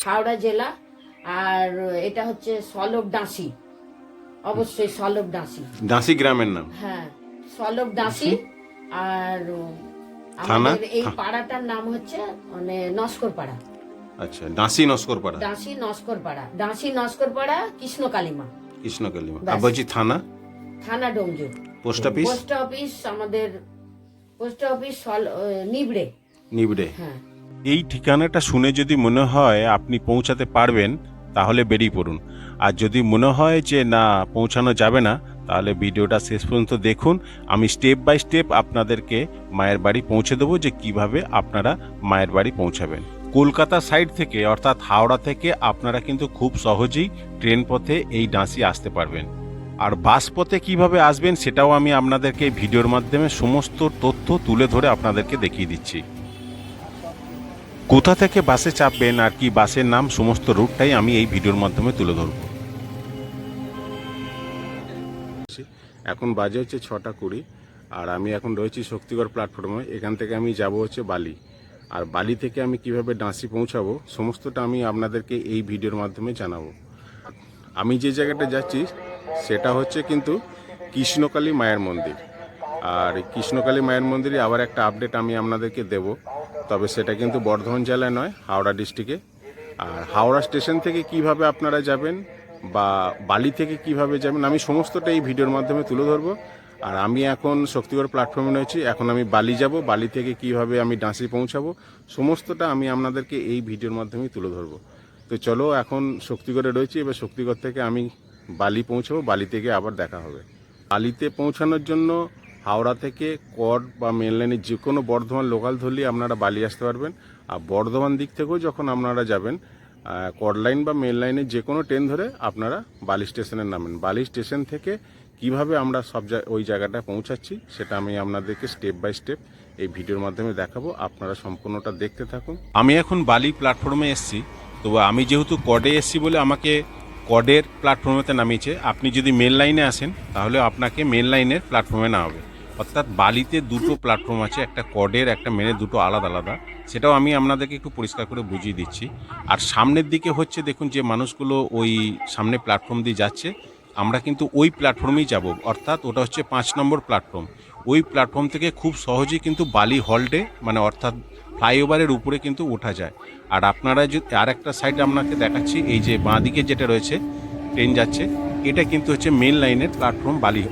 হাওড়া জেলা আর এটা হচ্ছে সলব ডাঁসি অবশ্যই সলব ডাঁসি দাসি গ্রামের নাম? হ্যাঁ সলব ডাঁসি আর আমাদের এই পাড়াটার নাম হচ্ছে মানে নস্কর পাড়া আচ্ছা দাসি নস্কর পাড়া ডাঁসি নস্কর পাড়া ডাঁসি নস্কর পাড়া কৃষ্ণ কালিমা কৃষ্ণকালী ব্যাস। আর থানা? থানা ডোমজু পোস্ট অফিস? পোস্ট অফিস আমাদের পোস্ট অফিস নিবড়ে। নিবড়ে। হ্যাঁ। এই ঠিকানাটা শুনে যদি মনে হয় আপনি পৌঁছাতে পারবেন, তাহলে বেরিয়ে পড়ুন। আর যদি মনে হয় যে না, পৌঁছানো যাবে না, তাহলে ভিডিওটা শেষ পর্যন্ত দেখুন। আমি স্টেপ বাই স্টেপ আপনাদেরকে মায়ের বাড়ি পৌঁছে দেবো যে কীভাবে আপনারা মায়ের বাড়ি পৌঁছাবেন। কলকাতা সাইড থেকে, অর্থাৎ হাওড়া থেকে, আপনারা কিন্তু খুব সহজেই ট্রেন পথে এই ডাঁসি আসতে পারবেন। আর বাস পথে কীভাবে আসবেন, সেটাও আমি আপনাদেরকে ভিডিওর মাধ্যমে সমস্ত তথ্য তুলে ধরে আপনাদেরকে দেখিয়ে দিচ্ছি। কোথা থেকে বাসে চাপবেন আর কি বাসের নাম, সমস্ত রুটটাই আমি এই ভিডিওর মাধ্যমে তুলে ধরব। এখন বাজে হচ্ছে ছটা কুড়ি, আর আমি এখন রয়েছি শক্তিগড় প্ল্যাটফর্মে এখান থেকে আমি যাব হচ্ছে বালি। আর বালি থেকে আমি কীভাবে ডাঁসি পৌঁছাবো, সমস্তটা আমি আপনাদেরকে এই ভিডিওর মাধ্যমে জানাব। আমি যে জায়গাটা যাচ্ছি, সেটা হচ্ছে কিন্তু কৃষ্ণকালী মায়ের মন্দির। আর কৃষ্ণকালী মায়ের মন্দিরে আবার একটা আপডেট আমি আপনাদেরকে দেব। তবে সেটা কিন্তু বর্ধমান জেলায় নয়, হাওড়া ডিস্ট্রিক্টে। আর হাওড়া স্টেশন থেকে কীভাবে আপনারা যাবেন বা বালি থেকে কীভাবে যাবেন, আমি সমস্তটা এই ভিডিওর মাধ্যমে তুলে ধরবো। আর আমি এখন শক্তিগড় প্ল্যাটফর্মে রয়েছি, এখন আমি বালি যাব, বালি থেকে কীভাবে আমি ডাঁসি পৌঁছাবো, সমস্তটা আমি আপনাদেরকে এই ভিডিওর মাধ্যমে তুলে ধরবো। তো চলো এখন শক্তিগড়ে রয়েছি, এবার শক্তিগড় থেকে আমি বালি পৌঁছাবো, বালি থেকে আবার দেখা হবে। বালিতে পৌঁছানোর জন্য হাওড়া থেকে কট বা মেন লাইনে যে কোনো বর্ধমান লোকাল ধরলেই আপনারা বালি আসতে পারবেন। আর বর্ধমান দিক থেকেও যখন আপনারা যাবেন কট লাইন বা মেন লাইনে যে কোনো ট্রেন ধরে আপনারা বালি স্টেশনে নামেন। বালি স্টেশন থেকে কীভাবে আমরা সব ওই জায়গাটা পৌঁছাচ্ছি, সেটা আমি আপনাদেরকে স্টেপ বাই স্টেপ এই ভিডিওর মাধ্যমে দেখাবো। আপনারা সম্পূর্ণটা দেখতে থাকুন। আমি এখন বালি প্ল্যাটফর্মে এসেছি। তো আমি যেহেতু কডে এসেছি বলে আমাকে কডের প্ল্যাটফর্মেতে নামিয়েছে, আপনি যদি মেন লাইনে আসেন, তাহলে আপনাকে মেন লাইনের প্ল্যাটফর্মে নামাবে অর্থাৎ বালিতে দুটো প্ল্যাটফর্ম আছে, একটা কডের একটা মেনের দুটো আলাদা আলাদা। সেটাও আমি আপনাদেরকে একটু পরিষ্কার করে বুঝিয়ে দিচ্ছি। আর সামনের দিকে হচ্ছে দেখুন যে মানুষগুলো ওই সামনে প্ল্যাটফর্ম দিয়ে যাচ্ছে, আমরা কিন্তু ওই প্ল্যাটফর্মেই যাব। অর্থাৎ ওটা হচ্ছে পাঁচ নম্বর প্ল্যাটফর্ম ওই প্ল্যাটফর্ম থেকে খুব সহজেই কিন্তু বালি হল্টে মানে অর্থাৎ ফ্লাইওভারের উপরে কিন্তু ওঠা যায়। আর আপনারা যদি, আর একটা সাইড আপনাকে দেখাচ্ছি, এই যে বাঁ দিকে যেটা রয়েছে ট্রেন যাচ্ছে, এটা কিন্তু হচ্ছে মেন লাইনের প্ল্যাটফর্ম বালি।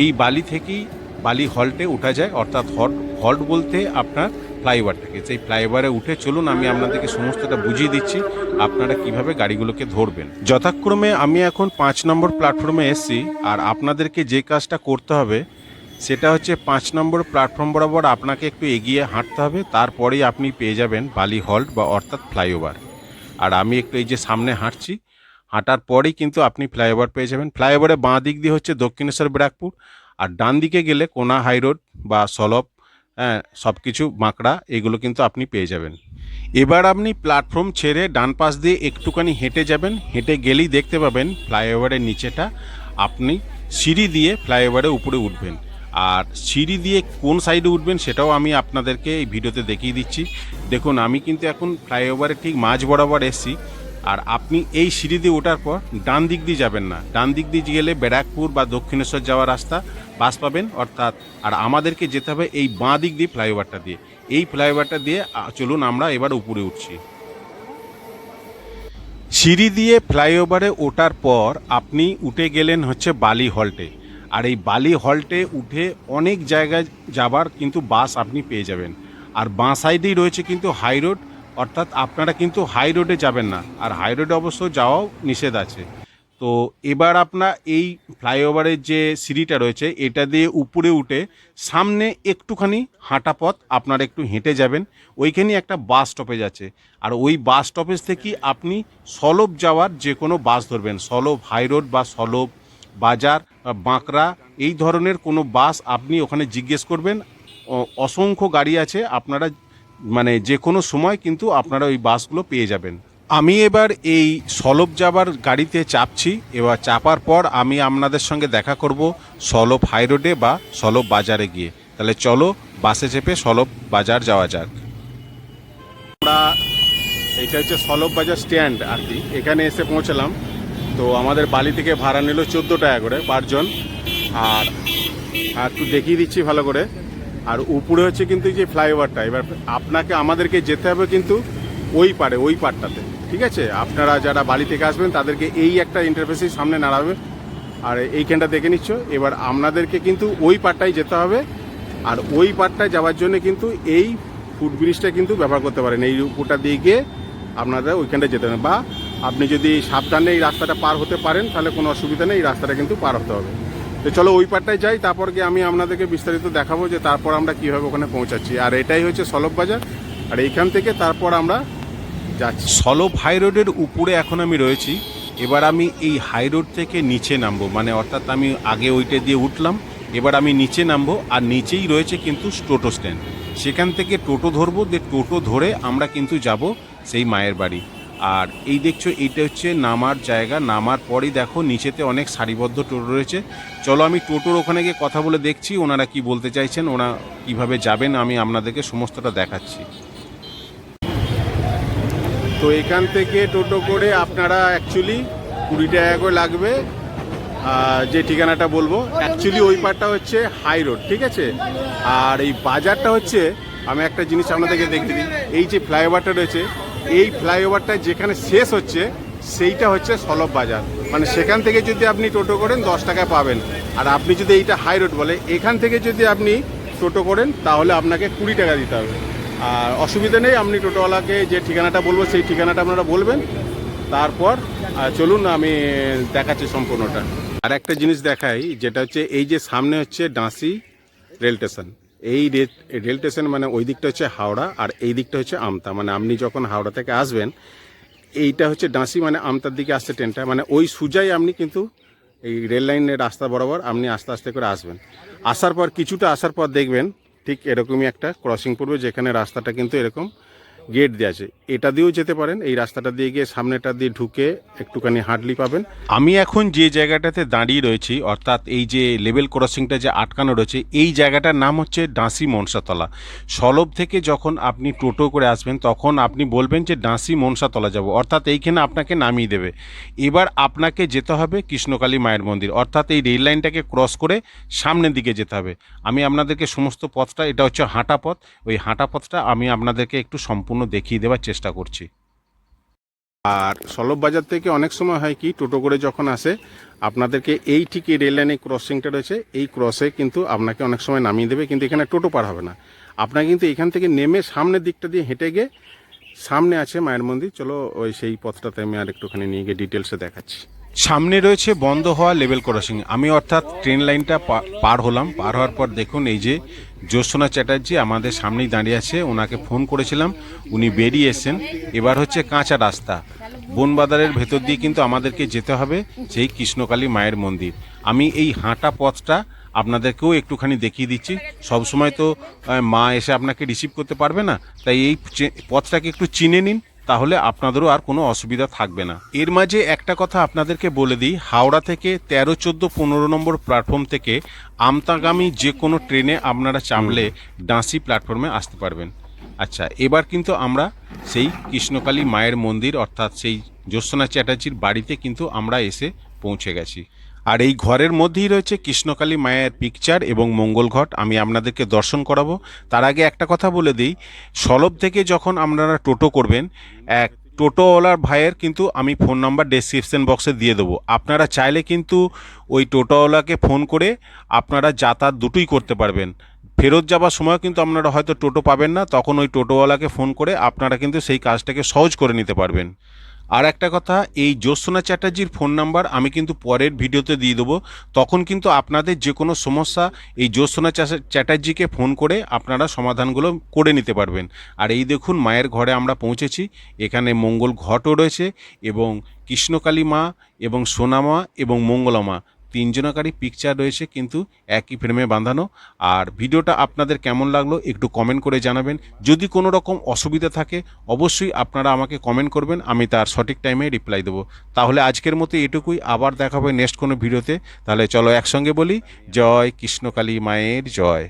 এই বালি থেকেই বালি হল্টে ওঠা যায়, অর্থাৎ হল্ট হল্ট বলতে আপনার ফ্লাইওভার থেকে সেই ফ্লাইওভারে উঠে চলুন, আমি আপনাদেরকে সমস্তটা বুঝিয়ে দিচ্ছি, আপনারা কীভাবে গাড়িগুলোকে ধরবেন। যথাক্রমে আমি এখন পাঁচ নম্বর প্ল্যাটফর্মে এসেছি, আর আপনাদেরকে যে কাজটা করতে হবে, সেটা হচ্ছে পাঁচ নম্বর প্ল্যাটফর্ম বরাবর আপনাকে একটু এগিয়ে হাঁটতে হবে, তারপরেই আপনি পেয়ে যাবেন বালি হল্ট বা অর্থাৎ ফ্লাইওভার। আর আমি একটু এই যে সামনে হাঁটছি হাঁটার পরেই কিন্তু আপনি ফ্লাইওভার পেয়ে যাবেন। ফ্লাইওভারে বাঁ দিক দিয়ে হচ্ছে দক্ষিণেশ্বর ব্যারাকপুর আর ডান দিকে গেলে কোনা হাই রোড বা সলপ হ্যাঁ সব কিছু বাঁকড়া, এগুলো কিন্তু আপনি পেয়ে যাবেন। এবার আপনি প্ল্যাটফর্ম ছেড়ে ডান পাশ দিয়ে একটুখানি হেঁটে যাবেন। হেঁটে গেলেই দেখতে পাবেন ফ্লাইওভারের নিচেটা আপনি সিঁড়ি দিয়ে ফ্লাইওভারের উপরে উঠবেন। আর সিঁড়ি দিয়ে কোন সাইডে উঠবেন সেটাও আমি আপনাদেরকে এই ভিডিওতে দেখিয়ে দিচ্ছি। দেখুন, আমি কিন্তু এখন ফ্লাইওভারের ঠিক মাঝ বরাবর এসেছি। আর আপনি এই সিঁড়ি দিয়ে ওঠার পর ডান দিক দিয়ে যাবেন না। ডান দিক দিয়ে গেলে ব্যারাকপুর বা দক্ষিণেশ্বর যাওয়ার রাস্তা, বাস পাবেন, অর্থাৎ আর আমাদেরকে যেতে হবে এই বাঁ দিক দিয়ে ফ্লাইওভারটা দিয়ে। এই ফ্লাইওভারটা দিয়ে চলুন আমরা এবার উপরে উঠছি। সিঁড়ি দিয়ে ফ্লাইওভারে ওঠার পর আপনি উঠে গেলেন হচ্ছে বালি হল্টে। আর এই বালি হল্টে উঠে অনেক জায়গায় যাবার কিন্তু বাস আপনি পেয়ে যাবেন। আর বাঁ সাইডেই রয়েছে কিন্তু হাই রোড অর্থাৎ আপনারা কিন্তু হাই রোডে যাবেন না। আর হাই রোডে অবশ্য যাওয়াও নিষেধ আছে। তো এবার আপনার এই ফ্লাইওভারের যে সিঁড়িটা রয়েছে, এটা দিয়ে উপরে উঠে সামনে একটুখানি হাঁটা পথ আপনারা একটু হেঁটে যাবেন। ওইখানে একটা বাস স্টপেজ আছে। আর ওই বাস স্টপেজ থেকে আপনি সলব যাওয়ার যে কোনো বাস ধরবেন। সলব হাই রোড বা সলব বাজার বাঁকড়া, এই ধরনের কোনো বাস আপনি ওখানে জিজ্ঞেস করবেন। অসংখ্য গাড়ি আছে। আপনারা মানে যে কোনো সময় কিন্তু আপনারা ওই বাসগুলো পেয়ে যাবেন। আমি এবার এই সলব যাবার গাড়িতে চাপছি, এবার চাপার পর আমি আপনাদের সঙ্গে দেখা করব হাই রোডে বা সলব বাজারে গিয়ে। তাহলে চলো বাসে চেপে সলব বাজার যাওয়া যাক। আমরা, এটা হচ্ছে সলভ বাজার স্ট্যান্ড আর কি। এখানে এসে পৌঁছলাম। তো আমাদের বালি থেকে ভাড়া নিল চোদ্দ টাকা করে পারজন আর একটু দেখিয়ে দিচ্ছি ভালো করে। আর উপরে হচ্ছে কিন্তু যে ফ্লাইওভারটা, এবার আপনাকে আমাদেরকে যেতে হবে কিন্তু ওই পারে, ওই পারটাতে ঠিক আছে? আপনারা যারা বালি থেকে আসবেন, তাদেরকে এই একটা ইন্টারফেসের সামনে নাড়াবে। আর এইখানটা দেখে নিচ্ছ, এবার আপনাদেরকে কিন্তু ওই পারটাই যেতে হবে। আর ওই পারটায় যাওয়ার জন্য কিন্তু এই ফুট ব্রিজটা কিন্তু ব্যবহার করতে পারেন। এই উপরটা দিয়ে গিয়ে আপনারা ওইখানটা যেতে হবে। বা আপনি যদি সাবধানে এই রাস্তাটা পার হতে পারেন, তাহলে কোনো অসুবিধা নেই, এই রাস্তাটা কিন্তু পার হতে হবে। তো চলো ওই পারটায় যাই, তারপর গিয়ে আমি আপনাদেরকে বিস্তারিত দেখাবো যে তারপর আমরা কীভাবে ওখানে পৌঁছাচ্ছি। আর এটাই হচ্ছে সলভ বাজার। আর এইখান থেকে তারপর আমরা যাচ্ছি। সলভ হাই রোডের উপরে এখন আমি রয়েছি। এবার আমি এই হাই রোড থেকে নিচে নামবো। মানে অর্থাৎ আমি আগে ওইটা দিয়ে উঠলাম, এবার আমি নিচে নামবো। আর নিচেই রয়েছে কিন্তু টোটো স্ট্যান্ড। সেখান থেকে টোটো ধরবো, দিয়ে টোটো ধরে আমরা কিন্তু যাব সেই মায়ের বাড়ি। আর এই দেখছ, এইটা হচ্ছে নামার জায়গা। নামার পরেই দেখো, নিচেতে অনেক সারিবদ্ধ টোটো রয়েছে। চলো, আমি টোটোর ওখানে গিয়ে কথা বলে দেখছি, ওনারা কি বলতে চাইছেন ওনা কীভাবে যাবেন, আমি আপনাদেরকে সমস্তটা দেখাচ্ছি। তো এখান থেকে টোটো করে আপনারা অ্যাকচুয়ালি কুড়ি টাকা করে লাগবে। যে ঠিকানাটা বলব অ্যাকচুয়ালি ওই পারটা হচ্ছে হাই রোড ঠিক আছে? আর এই বাজারটা হচ্ছে, আমি একটা জিনিস আপনাদেরকে দেখে দিই, এই যে ফ্লাইওভারটা রয়েছে এই ফ্লাইওভারটা যেখানে শেষ হচ্ছে, সেইটা হচ্ছে সলভ বাজার। মানে সেখান থেকে যদি আপনি টোটো করেন, দশ টাকায় পাবেন। আর আপনি যদি এইটা হাই রোড বলে, এখান থেকে যদি আপনি টোটো করেন, তাহলে আপনাকে কুড়ি টাকা দিতে হবে। আর অসুবিধা নেই, আপনি টোটোওয়ালাকে যে ঠিকানাটা বলব, সেই ঠিকানাটা আপনারা বলবেন। তারপর চলুন, আমি দেখাচ্ছি সম্পূর্ণটা। আর একটা জিনিস দেখাই, যেটা হচ্ছে এই যে সামনে হচ্ছে ডাঁসি রেল স্টেশন। এই রেল স্টেশন মানে ওই দিকটা হচ্ছে হাওড়া আর এই দিকটা হচ্ছে আমতা। মানে আপনি যখন হাওড়া থেকে আসবেন, এইটা হচ্ছে ডাঁসি মানে আমতার দিকে আসছে ট্রেনটা। মানে ওই সুজাই আপনি কিন্তু এই রেল লাইনের রাস্তা বরাবর আপনি আস্তে আস্তে করে আসবেন। আসার পর কিছুটা আসার পর দেখবেন ঠিক এরকমই একটা ক্রসিং পড়বে যেখানে রাস্তাটা কিন্তু এরকম গেট দেওয়া আছে এটা দিয়েও যেতে পারেন, এই রাস্তাটা দিয়ে গিয়ে সামনেটা দিয়ে ঢুকে একটুখানি হাঁটলি পাবেন। আমি এখন যে জায়গাটাতে দাঁড়িয়ে রয়েছি, অর্থাৎ এই যে লেভেল ক্রসিংটা যে আটকানো রয়েছে, এই জায়গাটার নাম হচ্ছে ডাঁসি মনসাতলা। সলভ থেকে যখন আপনি টোটো করে আসবেন, তখন আপনি বলবেন যে ডাঁসি মনসাতলা যাব, অর্থাৎ এইখানে আপনাকে নামিয়ে দেবে। এবার আপনাকে যেতে হবে কৃষ্ণকালী মায়ের মন্দির, অর্থাৎ এই রেল লাইনটাকে ক্রস করে সামনের দিকে যেতে হবে। আমি আপনাদেরকে সমস্ত পথটা, এটা হচ্ছে হাঁটা পথ, ওই হাঁটা পথটা আমি আপনাদেরকে একটু সম্পূর্ণ দেখিয়ে দেওয়ার চেষ্টা করছি। আর সলভ বাজার থেকে অনেক সময় হয় কি টোটো করে যখন আসে আপনাদেরকে এই ঠিকই রেল লাইনে ক্রসিংটা রয়েছে এই ক্রসে কিন্তু আপনাকে অনেক সময় নামিয়ে দেবে কিন্তু এখানে টোটো পার হবে না। আপনাকে কিন্তু এখান থেকে নেমে সামনের দিকটা দিয়ে হেঁটে গিয়ে সামনে আছে মায়ের মন্দির চলো ওই সেই পথটাতে আমি আর একটুখানি নিয়ে গিয়ে ডিটেলসে দেখাচ্ছি। সামনে রয়েছে বন্ধ হওয়া লেভেল ক্রসিং আমি অর্থাৎ ট্রেন লাইনটা পার হলাম পার হওয়ার পর দেখুন এই যে জ্যোৎসনা চ্যাটার্জি আমাদের সামনেই দাঁড়িয়ে আছে, ওনাকে ফোন করেছিলাম, উনি বেরিয়ে এসেছেন। এবার হচ্ছে কাঁচা রাস্তা। বনবাজারের ভেতর দিয়ে কিন্তু আমাদেরকে যেতে হবে, সেই কৃষ্ণকালী মায়ের মন্দির। আমি এই হাঁটা পথটা আপনাদেরকেও একটুখানি দেখিয়ে দিচ্ছি। সবসময় তো মা এসে আপনাকে রিসিভ করতে পারবে না, তাই এই পথটাকে একটু চিনে নিন। তাহলে আপনাদেরও আর কোনো অসুবিধা থাকবে না। এর মাঝে একটা কথা আপনাদেরকে বলে দিই হাওড়া থেকে তেরো চোদ্দ পনেরো নম্বর প্ল্যাটফর্ম থেকে আমতাগামী যে কোনো ট্রেনে আপনারা চামলে ডাঁসি প্ল্যাটফর্মে আসতে পারবেন। আচ্ছা এবার কিন্তু আমরা সেই কৃষ্ণকালী মায়ের মন্দির অর্থাৎ সেই জ্যোৎস্না চ্যাটার্জির বাড়িতে কিন্তু আমরা এসে পৌঁছে গেছি। আর এই ঘরের মধ্যেই রয়েছে কৃষ্ণকালী মায়ের পিকচার এবং মঙ্গল ঘট। আমি আপনাদেরকে দর্শন করাবো। তার আগে একটা কথা বলে দিই। সলভ থেকে যখন আপনারা টোটো করবেন, এক টোটোওয়ালার ভাইয়ের কিন্তু আমি ফোন নাম্বার ডেসক্রিপশন বক্সে দিয়ে দেবো। আপনারা চাইলে কিন্তু ওই টোটোওয়ালাকে ফোন করে আপনারা যাতায়াত দুটোই করতে পারবেন। ফেরত যাবার সময় কিন্তু আপনারা হয়তো টোটো পাবেন না। তখন ওই টোটোওয়ালাকে ফোন করে আপনারা কিন্তু সেই কাজটাকে সহজ করে নিতে পারবেন। আর একটা কথা, এই জ্যোৎসনা চ্যাটার্জির ফোন নাম্বার আমি কিন্তু পরের ভিডিওতে দিয়ে দেবো। তখন কিন্তু আপনাদের যে কোনো সমস্যা, এই জ্যোৎসনা চ্যা- চ্যাটার্জিকে ফোন করে আপনারা সমাধানগুলো করে নিতে পারবেন। আর এই দেখুন, মায়ের ঘরে আমরা পৌঁছেছি। এখানে মঙ্গল ঘটও রয়েছে এবং কৃষ্ণকালী মা এবং সোনামা এবং মঙ্গলা মা। তিনজনাকারই পিকচার রয়েছে, কিন্তু একই ফ্রেমে বাঁধানো। আর ভিডিওটা আপনাদের কেমন লাগল একটু কমেন্ট করে জানাবেন। যদি কোনো রকম অসুবিধা থাকে, অবশ্যই আপনারা আমাকে কমেন্ট করবেন, আমি তার সঠিক টাইমে রিপ্লাই দেবো। তাহলে আজকের মতো এটুকুই, আবার দেখা হবে নেক্সট কোনো ভিডিওতে। তাহলে চলো একসঙ্গে বলি, জয় কৃষ্ণকালী মায়ের জয়।